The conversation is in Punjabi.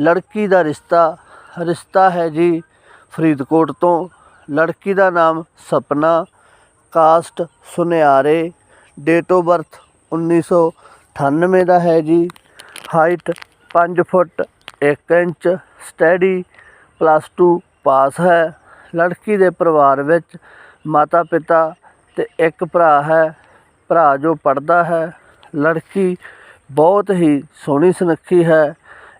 ਲੜਕੀ ਦਾ ਰਿਸ਼ਤਾ ਰਿਸ਼ਤਾ ਹੈ ਜੀ ਫਰੀਦਕੋਟ ਤੋਂ। ਲੜਕੀ ਦਾ ਨਾਮ ਸਪਨਾ, ਕਾਸਟ ਸੁਨਿਆਰੇ ਡੇਟ ਆਫ ਬਰਥ 1998 ਦਾ ਹੈ ਜੀ। Height 5 foot 1 inch study plus 2 pass ਹੈ। ਲੜਕੀ ਦੇ ਪਰਿਵਾਰ ਵਿੱਚ ਮਾਤਾ ਪਿਤਾ ਤੇ ਇੱਕ ਭਰਾ ਹੈ, ਭਰਾ ਜੋ ਪੜਦਾ ਹੈ। ਲੜਕੀ ਬਹੁਤ ਹੀ ਸੋਹਣੀ ਸੁਨੱਖੀ ਹੈ।